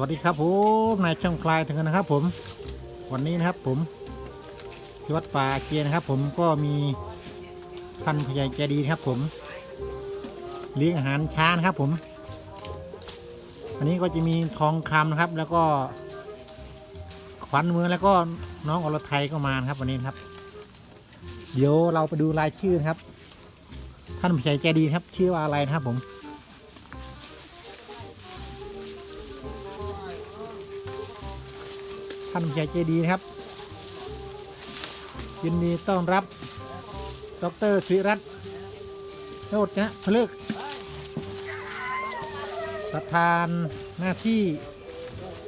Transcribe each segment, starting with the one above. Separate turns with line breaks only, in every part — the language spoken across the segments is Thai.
วัสดีครับผมนายช่างคลายถึงกันนะครับ ผม วันนี้นะครับผมที่วัดป่าเกียร์นะครับ ผมก็มีท่านผู้ใหญ่ใจดีครับ ผม เลี้ยงอาหารช้างนะครับ ผม อันนี้ก็จะมีทองคำนะครับ แล้วก็ขวัญเมืองแล้วก็น้องอรไทยก็มานะครับ วันนี้ครับ เดี๋ยวเราไปดูรายชื่อครับ ท่านผู้ใหญ่ใจดีครับ ชื่อว่าอะไรนะครับ ผม ท่านผู้ใหญ่ใจดีนะครับ ยินดีต้อนรับ ดรสุริรัตน์โนดนะพลึกประธานหน้าที่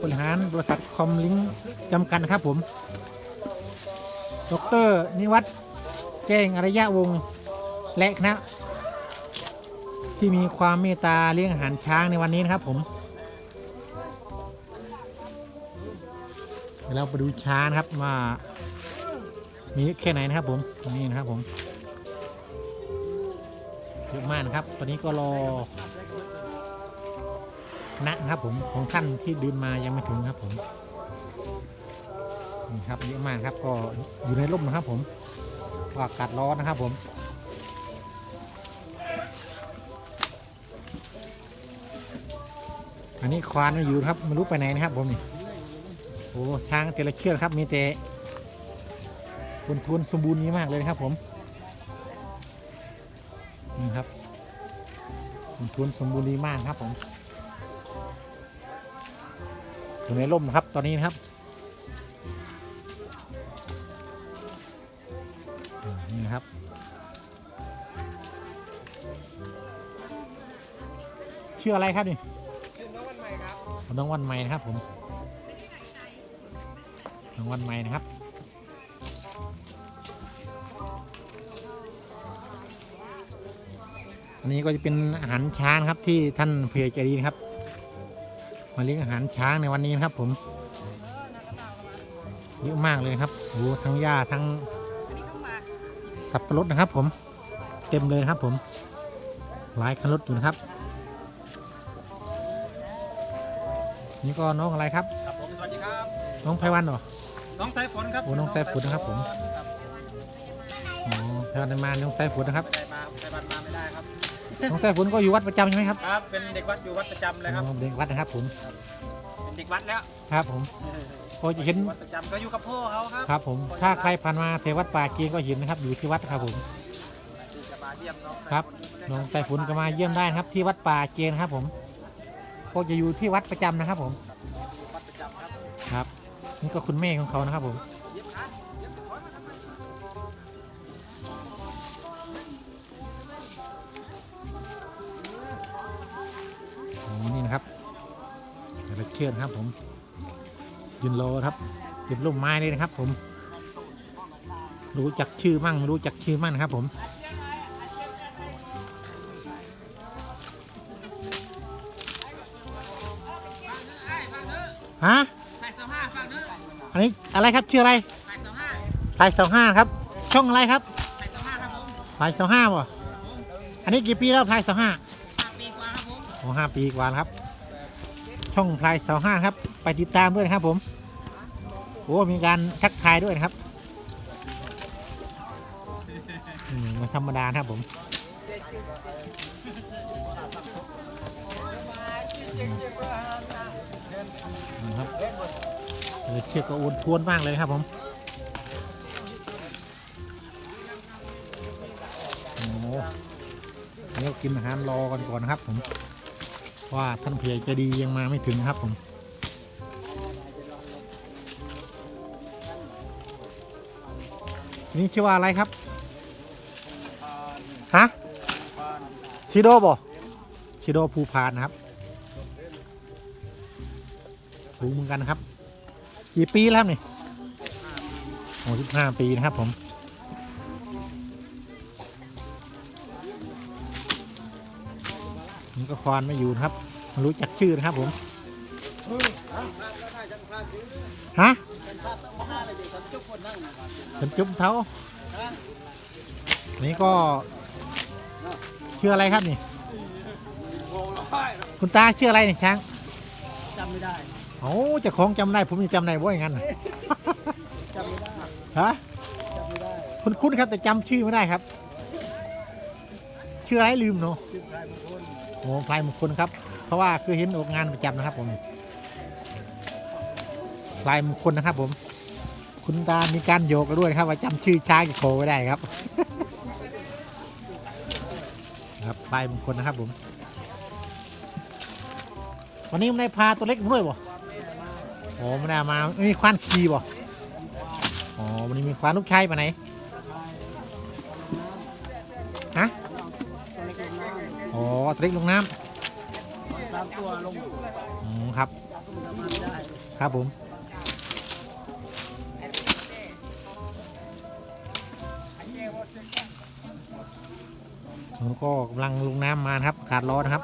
บริหารบริษัทคอมลิงจำกัดนะครับผม ดรนิวัฒน์แจ้งอริยะวงศ์และคณะที่มีความเมตตาเลี้ยงอาหารช้างในวันนี้นะครับผม ดี๋ยวเราไปดูช้างนะครับว่า มีแค่ไหนนะครับผมนี่นะครับผมเยอะมากนะครับ ตอนนี้ก็รอนะครับผมของท่านที่เดินมายังไม่ถึงครับผมนี่ครับเยอะมากครับก็อยู่ในร่มนะครับ ผมเพราะอากาศร้อนนะครับผมอันนี้ควานม่อยู่ครับไม่รู้ไปไหนนะครับผมนี่ โอ้ช้างแต่ละเชือกครับมีแต่คนทวนสมบูรณ์นี้มากเลยนะครับผมนี่ครับคนทวนสมบูรณ์ดีมากครับผมอยู่ในร่มนะครับตอนนี้นะครับอ่านี่นะครับชื่ออะไรครับนี่
ชื่อน้องวันใหม่ครับ
น้องวันใหม่นะครับผม น้องวันใหม่นะครับ อันนี้ก็จะเป็นอาหารช้างนะครับที่ท่านเพจใจดีนะครับ มาเลี้ยงอาหารช้างในวันนี้นะครับ ผมเยอะมากเลยครับโอ้ทั้งหญ้าทั้ง
อันนี้เข้ามา
สับปะรดนะครับ ผม เต็มเลยนะครับ ผม หลายคันรถอยู่นะครับ นี่ก็น้องอะไรครับ
ครับผมสวัสดีครับ
น้องไพวันเหรอ
น้องสายฝนครับ
โอ้น้องสายฝนนะครับผม
ครับ
อ๋อไพวันมาน้องสายฝนนะครับ
ไม่ได้มาไปบันมาไม่ได้ครับ
น้องสายฝนก็อยู่วัดประจำใช่ไหมครับ
ครับ เป็นเด็กวัดอยู่วัดประจำเลยครับ
อ๋อเด็กวัดนะครับผม
เป็นเด็กวัดแล้ว
ครับผม ก็จะเห็น
วัดประจำก็อยู่กับพ่อเขาครับ
ครับผม ถ้าใครผ่านมาเทวัดป่าเกียงก็เห็นนะครับ อยู่ที่วัดครับผม
ที่จะมาเยี่ยมน้อง
ครับ น้องสายฝนก็มาเยี่ยมได้นะครับ ที่วัดป่าเกียงนะครับผม ก็จะอยู่ที่วัดประจำนะครับผม นี่ก็คุณแม่ของเขานะครับผม
เยี่ยมครับอมาทำไม
โอ้นี่นะครับแต่ละเชือกนครับผมยืนรอครับเก็บร่มไม้เลยนะครับ ผม รู้จักชื่อมั่งไม่รู้จักชื่อมั่งนะครับ ผมฮะ อันนี้อะไรครับชื่ออะไร
แปดสองห้า
พายสองห้าครับ ช่องอะไรครับ
แปดสองห้าครับผม
พายสองห้าบ่อันนี้กี่ปีแล้วพายสองห้า
ห้าปีกว่าครับผม
โอ้ห้าปีกว่าครับ ช่องพลายเสาห้าครับ ไปติดตามด้วยครับผมโอ้มีการทักทายด้วยครับไมาธรรมดาครับผม เชือกก็อ้วนท้วนมากเลยครับผมโอ้เดี๋ยวกินอาหารรอกันก่อนนะครับผมว่าท่านผู้ใหญ่ใจะดียังมาไม่ถึงครับผมนี่ชื่อว่าอะไรครับฮะชิโดบ่ชิโดภูพานนะครับ สูงเหมือนกันครับ กี่ปีแล้วครับนี่โอ้สิบห้าปีนะครับผม นี่ก็ควานไม่อยู่นะครับรู้จักชื่อนะครับผม ฮะฉันจุ๊บเท้านี่ก็ชื่ออะไรครับนี่ คุณตาชื่ออะไรนี่ช้าง
จำไม่ได้
โอ้เจะของจำได้ผมยังจำได้ว่าอย่างนั้นน่ะ
จำไม่ได้
ฮะ
จำไม่ได้
คุณคุ้นๆครับแต่จำชื่อไม่ได้ครับ ชื่ออะไรลืมเนาะ
ชื่อพรายมงคล
โอ้พลายมงคลครับ เพราะว่าคือเห็นออกงานประจำนะครับผมพลายมงคลนะครับ ผม คุณตา มีการโยกกันด้วยนะครับ ว่าจำชื่อช้างกับโคไม่ได้ครับ ครับพลายมงคลนะครับผม วันนี้มันได้พาตัวเล็กมาด้วยบ่ โอ้ไม่ได้มาไม่มีควานขี่บ่อ๋อวันนี้มีควานลูกชายไปไหนฮะอ๋อตัวเล็กลงน้ำ
สามตัวลง
อืมครับ ครับผมผมก็กำลังลงน้ำมาครับอากาศร้อนนะครับ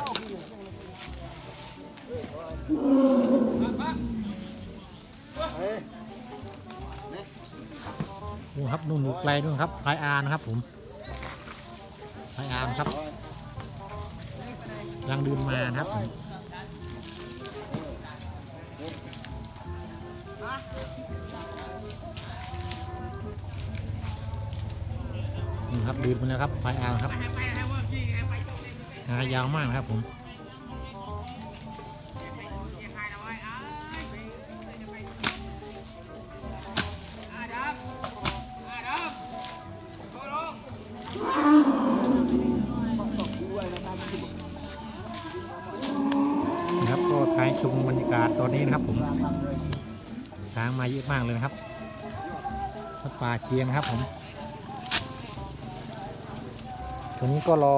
ครับนู่นอยู่ไกลนู่นครับพลายอาร์นะครับผมพลายอาร์ครับกำลังดินมานะครับผมนี่ครับดินมาแล้วครับพลายอาร์ครับ
หายา
วมากครับผม ชมบรรยากาศตอนนี้นะครับผมช้างมาเยอะมากเลยนะครับวัดป่าเกียงนะครับผมตอนนี้ก็รอ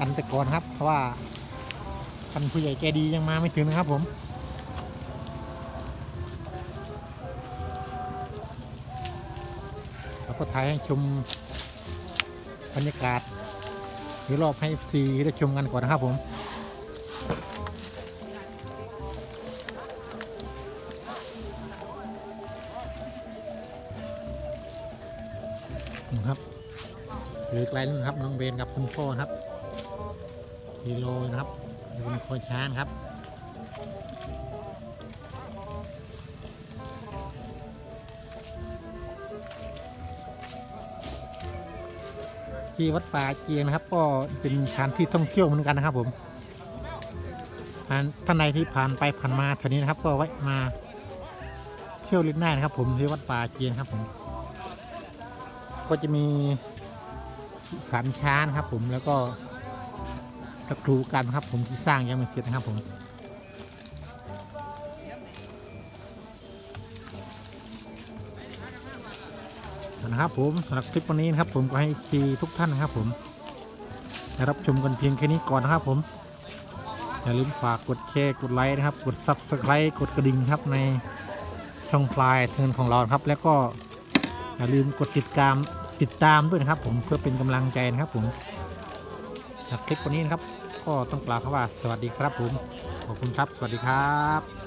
อันตะกอนครับ เพราะว่าท่านผู้ใหญ่แกดียังมาไม่ถึงนะครับผมเราก็ถ่ายให้ชมบรรยากาศหรือรอบให้ซีได้ชมกันก่อนนะครับผม ครับเหลือไกลนู่นครับน้องเบนกับคุณพ่อครับกิโลนะครับดูเป็นคอช้างครับที่วัดป่าเจียงนะครับ ก็เป็นสถานที่ท่องเที่ยวเหมือนกันนะครับ ผมท่านใดที่ผ่านไปผ่านมาแถวนี้นะครับ ก็ไว้มาเที่ยวเล่นได้นะครับ ผมที่วัดป่าเจียงครับผม จะมีสันช้างครับผมแล้วก็ตะครูกันครับผมที่สร้างยังไม่เสร็จนะครับผมนะครับผมสำหรับคลิปวันนี้นะครับผมก็ให้ทีทุกท่านนะครับผมได้รับชมกันเพียงแค่นี้ก่อนนะครับผม อย่าลืมฝากกดแชร์กดไลค์นะครับ กด subscribe กดกระดิ่งครับในช่องพลายเทินของเราครับ แล้วก็ อย่าลืมกดติดตามติดตามด้วยนะครับ ผมเพื่อเป็นกำลังใจนะครับ ผมจากคลิปวันนี้นะครับ ก็ต้องกล่าวคำว่าสวัสดีครับผมขอบคุณครับ สวัสดีครับ